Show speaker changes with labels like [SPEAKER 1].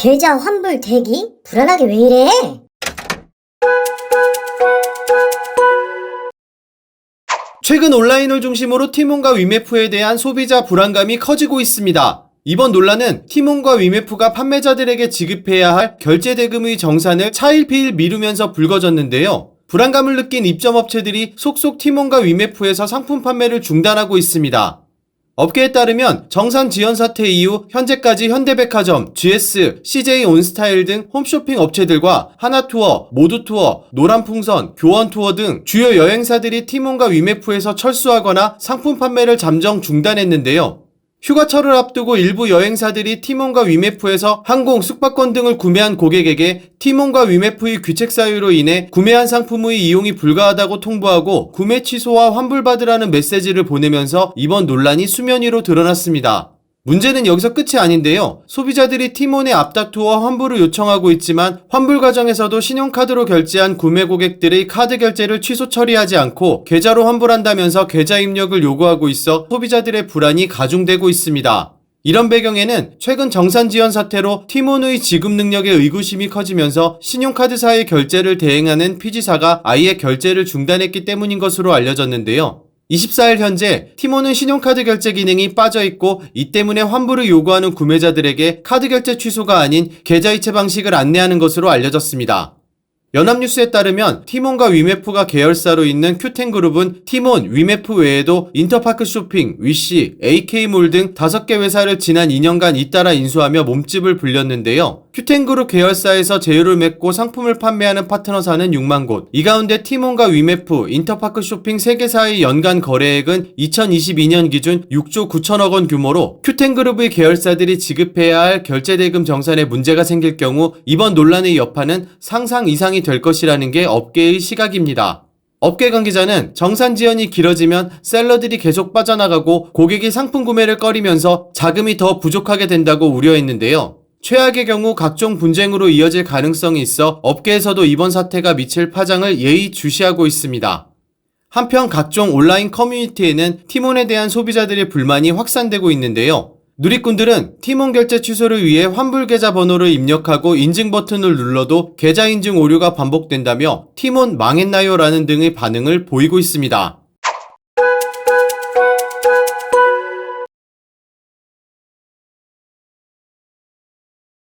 [SPEAKER 1] 계좌 환불 대기? 불안하게 왜 이래?
[SPEAKER 2] 최근 온라인을 중심으로 티몬과 위메프에 대한 소비자 불안감이 커지고 있습니다. 이번 논란은 티몬과 위메프가 판매자들에게 지급해야 할 결제 대금의 정산을 차일피일 미루면서 불거졌는데요. 불안감을 느낀 입점업체들이 속속 티몬과 위메프에서 상품 판매를 중단하고 있습니다. 업계에 따르면 정산 지연 사태 이후 현재까지 현대백화점, GS, CJ 온스타일 등 홈쇼핑 업체들과 하나투어, 모두투어, 노란풍선, 교원투어 등 주요 여행사들이 티몬과 위메프에서 철수하거나 상품 판매를 잠정 중단했는데요. 휴가철을 앞두고 일부 여행사들이 티몬과 위메프에서 항공, 숙박권 등을 구매한 고객에게 티몬과 위메프의 귀책 사유로 인해 구매한 상품의 이용이 불가하다고 통보하고 구매 취소와 환불받으라는 메시지를 보내면서 이번 논란이 수면 위로 드러났습니다. 문제는 여기서 끝이 아닌데요. 소비자들이 티몬의 앞다투어 환불을 요청하고 있지만 환불 과정에서도 신용카드로 결제한 구매 고객들의 카드 결제를 취소 처리하지 않고 계좌로 환불한다면서 계좌 입력을 요구하고 있어 소비자들의 불안이 가중되고 있습니다. 이런 배경에는 최근 정산 지연 사태로 티몬의 지급 능력에 의구심이 커지면서 신용카드사의 결제를 대행하는 피지사가 아예 결제를 중단했기 때문인 것으로 알려졌는데요. 24일 현재 티몬은 신용카드 결제 기능이 빠져 있고 이 때문에 환불을 요구하는 구매자들에게 카드 결제 취소가 아닌 계좌 이체 방식을 안내하는 것으로 알려졌습니다. 연합뉴스에 따르면 티몬과 위메프가 계열사로 있는 큐텐그룹은 티몬, 위메프 외에도 인터파크 쇼핑, 위시, AK몰 등 5개 회사를 지난 2년간 잇따라 인수하며 몸집을 불렸는데요. 큐텐그룹 계열사에서 제휴를 맺고 상품을 판매하는 파트너사는 6만 곳. 이 가운데 티몬과 위메프, 인터파크 쇼핑 3개사의 연간 거래액은 2022년 기준 6조 9천억 원 규모로 큐텐그룹의 계열사들이 지급해야 할 결제대금 정산에 문제가 생길 경우 이번 논란의 여파는 상상 이상이 될 것이라는 게 업계의 시각입니다. 업계 관계자는 정산 지연이 길어지면 셀러들이 계속 빠져나가고 고객이 상품 구매를 꺼리면서 자금이 더 부족하게 된다고 우려했는데요. 최악의 경우 각종 분쟁으로 이어질 가능성이 있어 업계에서도 이번 사태가 미칠 파장을 예의 주시하고 있습니다. 한편 각종 온라인 커뮤니티에는 티몬에 대한 소비자들의 불만이 확산되고 있는데요. 누리꾼들은 티몬 결제 취소를 위해 환불 계좌 번호를 입력하고 인증 버튼을 눌러도 계좌 인증 오류가 반복된다며 티몬 망했나요? 라는 등의 반응을 보이고 있습니다.